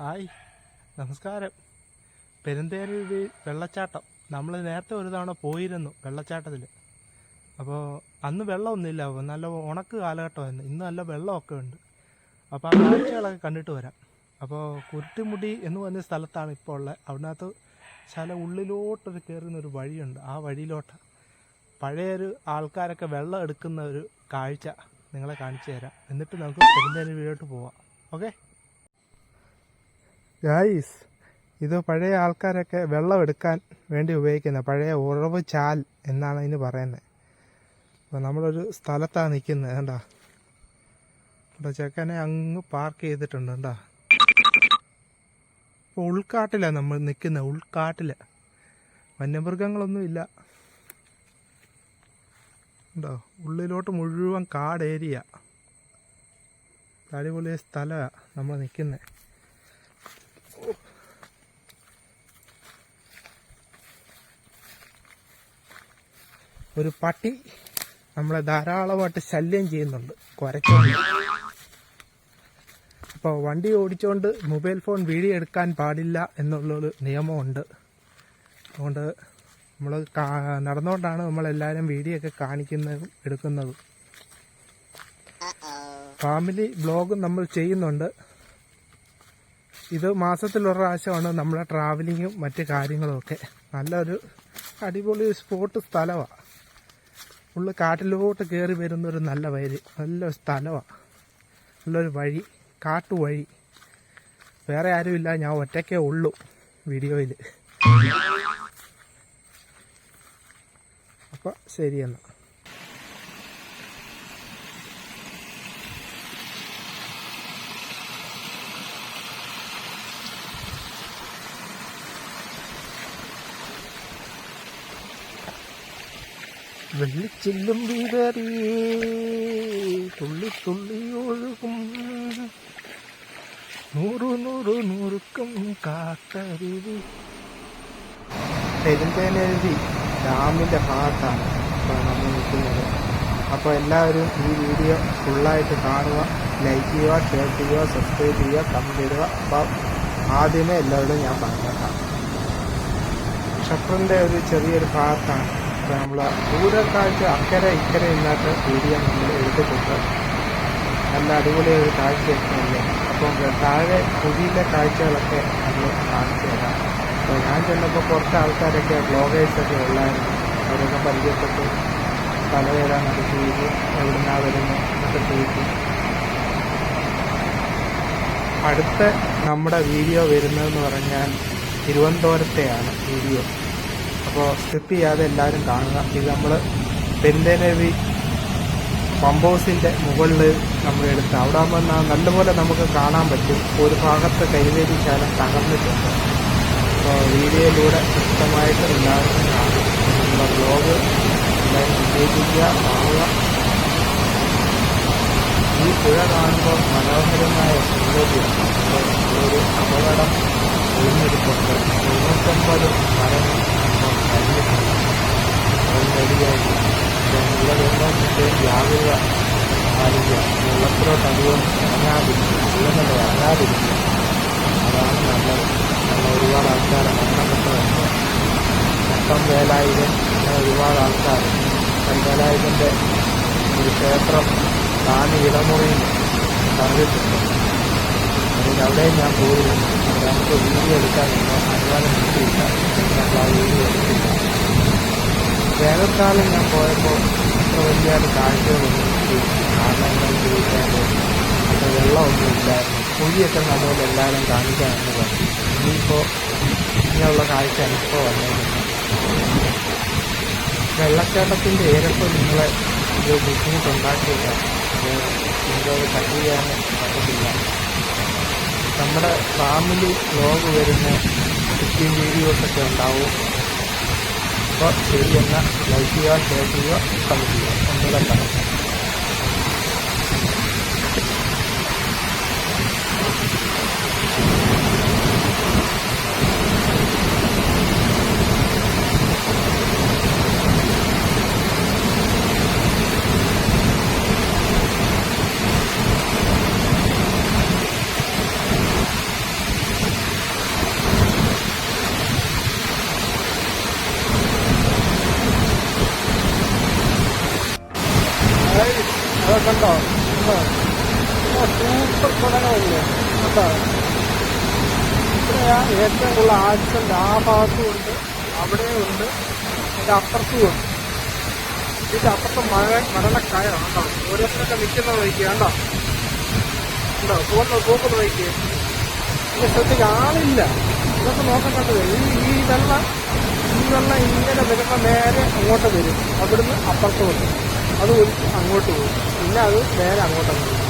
Hi നമസ്കാരം. പെരുന്തേരുവി വെള്ളച്ചാട്ടം. നമ്മൾ നേരത്തെ ഒരു തവണ പോയിരുന്നു വെള്ളച്ചാട്ടത്തിൽ. അപ്പോൾ അന്ന് വെള്ളമൊന്നുമില്ല. നല്ല ഉണക്ക് കാലഘട്ടമായിരുന്നു. ഇന്ന് നല്ല വെള്ളമൊക്കെ ഉണ്ട്. അപ്പോൾ ആ കാഴ്ചകളൊക്കെ കണ്ടിട്ട് വരാം. അപ്പോൾ കുരുട്ടിമുടി എന്ന് പറഞ്ഞ സ്ഥലത്താണ് ഇപ്പോൾ ഉള്ളത്. അതിനകത്ത് ചില ഉള്ളിലോട്ടൊരു കയറുന്ന ഒരു വഴിയുണ്ട്. ആ വഴിയിലോട്ട് പഴയൊരു ആൾക്കാരൊക്കെ വെള്ളം എടുക്കുന്ന ഒരു കാഴ്ച നിങ്ങളെ കാണിച്ചു തരാം. എന്നിട്ട് നമുക്ക് പെരുന്തേരുവിയിലോട്ട് പോവാം. ഓക്കെ? ഗായ്സ് ഇത് പഴയ ആൾക്കാരൊക്കെ വെള്ളം എടുക്കാൻ വേണ്ടി ഉപയോഗിക്കുന്ന പഴയ ഉറവ് ചാൽ എന്നാണ് അതിന് പറയുന്നത്. അപ്പോൾ നമ്മളൊരു സ്ഥലത്താണ് നിൽക്കുന്നത് കണ്ടാ? ഇവിടെ ചെക്കനെ അങ്ങ് പാർക്ക് ചെയ്തിട്ടുണ്ട് കണ്ടാ? ഇപ്പോൾ ഉൾക്കാട്ടിലാണ് നമ്മൾ നിൽക്കുന്നത് ഉൾക്കാട്ടിൽ വന്യമൃഗങ്ങളൊന്നും ഇല്ല. ഉണ്ടോ ഉള്ളിലോട്ട് മുഴുവൻ കാട് ഏരിയ അടിപൊളി സ്ഥലമാണ് നമ്മൾ നിൽക്കുന്നത്. ഒരു പട്ടി നമ്മളെ ധാരാളമായിട്ട് ശല്യം ചെയ്യുന്നുണ്ട് കുരയ്ക്കൊണ്ട് അപ്പോൾ വണ്ടി ഓടിച്ചുകൊണ്ട് മൊബൈൽ ഫോൺ വീഡിയോ എടുക്കാൻ പാടില്ല എന്നുള്ളൊരു നിയമമുണ്ട്. അതുകൊണ്ട് നമ്മൾ നടന്നുകൊണ്ടാണ് നമ്മളെല്ലാവരും വീഡിയോ ഒക്കെ കാണിക്കുന്നതും എടുക്കുന്നതും. ഫാമിലി ബ്ലോഗും നമ്മൾ ചെയ്യുന്നുണ്ട്. ഇത് മാസത്തിൽ ഒരു പ്രാവശ്യമാണ് നമ്മളെ ട്രാവലിങ്ങും മറ്റു കാര്യങ്ങളുമൊക്കെ നല്ലൊരു അടിപൊളി സ്പോട്ട് സ്ഥലമാണ് ഉള്ളു കാട്ടിലോട്ട് കയറി വരുന്നൊരു നല്ല വഴി. നല്ല സ്ഥലമാണ് നല്ലൊരു വഴി. കാട്ടുവഴി. വേറെ ആരുമില്ല. ഞാൻ ഒറ്റയ്ക്കേ ഉള്ളൂ വീഡിയോയിൽ അപ്പം ശരി വെള്ളിച്ചില്ലും വീതറി തുള്ളി തുള്ളി ഒഴുകും. നൂറു നൂറു നൂറുക്കും കാട്ടരുവി പെരുന്തേനരുവി ഡാമിന്റെ ഭാഗത്താണ് ഇപ്പോൾ നമ്മൾ നിൽക്കുന്നത് അപ്പോൾ എല്ലാവരും ഈ വീഡിയോ ഫുള്ളായിട്ട് കാണുക ലൈക്ക് ചെയ്യുക ഷെയർ ചെയ്യുക സബ്സ്ക്രൈബ് ചെയ്യുക കമന്റ് ചെയ്യുക അപ്പോൾ ആദ്യമേ എല്ലാവരോടും ഞാൻ പറഞ്ഞേക്കാം. ഷട്ടറിന്റെ ഒരു ചെറിയൊരു ഭാഗത്താണ് അപ്പോൾ നമ്മൾ ദൂരക്കാഴ്ച അക്കരെ ഇക്കരെ ഇല്ലാത്ത വീഡിയോ നമ്മൾ എടുത്തിട്ടുണ്ട്. നല്ല അടിപൊളി ഒരു കാഴ്ചയൊക്കെ അപ്പോൾ അപ്പം താഴെ പുതിയിലെ കാഴ്ചകളൊക്കെ നമ്മൾ കാണിച്ചു തരാം. അപ്പോൾ ഞാൻ ചെന്നപ്പോൾ കുറച്ച് ആൾക്കാരൊക്കെ ബ്ലോഗേഴ്സൊക്കെ ഉള്ളായിരുന്നു. അവരൊക്കെ പരിചയപ്പെട്ടു. പലതരാന്നൊക്കെ ചെയ്തു. എവിടുന്നാ വരുന്നു എന്നൊക്കെ ചോദിച്ചു. അടുത്ത നമ്മുടെ വീഡിയോ വരുന്നതെന്ന് പറഞ്ഞാൽ തിരുവനന്തപുരത്തെയാണ് വീഡിയോ. അപ്പോൾ സ്കിപ്പ് ചെയ്യാതെ എല്ലാവരും കാണുക. ഇത് നമ്മൾ പെരുന്തേനവി പമ്പ് ഹൗസിന്റെ മുകളിൽ നമ്മൾ എടുത്ത് അവിടെ വന്നാൽ നല്ലപോലെ നമുക്ക് കാണാൻ പറ്റും. ഒരു ഭാഗത്ത് കൈവേലി ശാലം തകർന്നിട്ടുണ്ട്. അപ്പോൾ വീഡിയോയിലൂടെ വ്യക്തമായിട്ട് എല്ലാവരും കാണും. നമ്മുടെ ബ്ലോഗ് എല്ലാവരും വിജയിപ്പിക്കുക ഈ പുഴ കാണുമ്പോൾ മനോഹരമായ സൗന്ദര്യമാണ് ഒരു അപകടം. ഒഴിഞ്ഞെടുപ്പുണ്ട്. തൊണ്ണൂറ്റൊമ്പത് ഇവിടെ വരുന്നതിന്റെ ജാഗ്രത പാലിക്കുക വെള്ളത്തിലോട്ട് അധികം ഇറങ്ങാതിരിക്കുക വെള്ളത്തിൽ ഇറങ്ങാതിരിക്കുക. അതാണ് നല്ലത്. നമ്മൾ ഒരുപാട് ആൾക്കാർ മരണപ്പെട്ടതുണ്ട് മൊത്തം വേലായുധൻ ഒരുപാട് ആൾക്കാർ വേലായുധന്റെ ഒരു ക്ഷേത്രം താനി ഇടമുറിയിൽ അതിന് അവിടെയും ഞാൻ പോയിരുന്നു. നമുക്ക് വീഡിയോ എടുക്കാനുള്ള അനുവാദം കിട്ടിയില്ല നമ്മൾ ആ വീഡിയോ എടുത്തില്ല വേനൽക്കാലം ഞാൻ പോയപ്പോൾ അത്ര വലിയ കാഴ്ചകളൊന്നും കിട്ടിയില്ല കാരണങ്ങൾ ചോദിക്കാണ്ട് അത്ര വെള്ളമൊന്നും ഇല്ലായിരുന്നു. കുഴിയൊക്കെ നല്ലപോലെ എല്ലാവരും കാണിക്കാമെന്ന് പറഞ്ഞു ഇനിയിപ്പോൾ ഇങ്ങനെയുള്ള കാഴ്ച ഇപ്പോൾ വന്നേക്കുന്നത് വെള്ളച്ചാട്ടത്തിന്റെ ഏരപ്പ് നിങ്ങളെ ഒരു ബുദ്ധിമുട്ടുണ്ടാക്കിയില്ല. അത് നിങ്ങളത് കട്ട് ചെയ്യാൻ പറ്റത്തില്ല നമ്മുടെ ഫാമിലി ലോഗ് വരുന്ന കുക്കിംഗ് വീഡിയോസൊക്കെ ഉണ്ടാവും. അപ്പോൾ ശരി ലൈക്ക് ചെയ്യുക ഷെയർ ചെയ്യുക കമന്റ് ചെയ്യുക. ഒന്നുകൂടെ കാണാം അതൊക്കെ ഉണ്ടോ ഉണ്ടോ ഓ, സൂപ്പർ സ്ഥലങ്ങളല്ലേ കണ്ടോ? ഇവിടെയാ ഏറ്റവും കൂടുതൽ ആക്സിഡന്റ് ആ ഭാഗത്തും ഉണ്ട് അവിടെയും ഉണ്ട് അതിന്റെ അപ്പുറത്തും ഉണ്ട്. ഇതിന്റെ അപ്പുറത്ത് മഴ മരണക്കയറാണ് കണ്ടോ? ഓരോരുത്തരൊക്കെ നിൽക്കുന്ന വഴിക്ക് കണ്ടോ? ഉണ്ടോ പോകുന്ന പോകുന്ന വഴിക്ക്. പിന്നെ ശ്രദ്ധിക്ക ആളില്ല. ഇതൊക്കെ നോക്കണ്ടത് ഈ ഈ വെള്ളം ഈ വെള്ളം ഇങ്ങനെ വരുമ്പോൾ നേരെ അങ്ങോട്ട് വരും. അവിടുന്ന് അപ്പുറത്ത് വരും അത് അങ്ങോട്ട് പോകും. പിന്നെ അത് നേരെ അങ്ങോട്ടാണ് പോകും.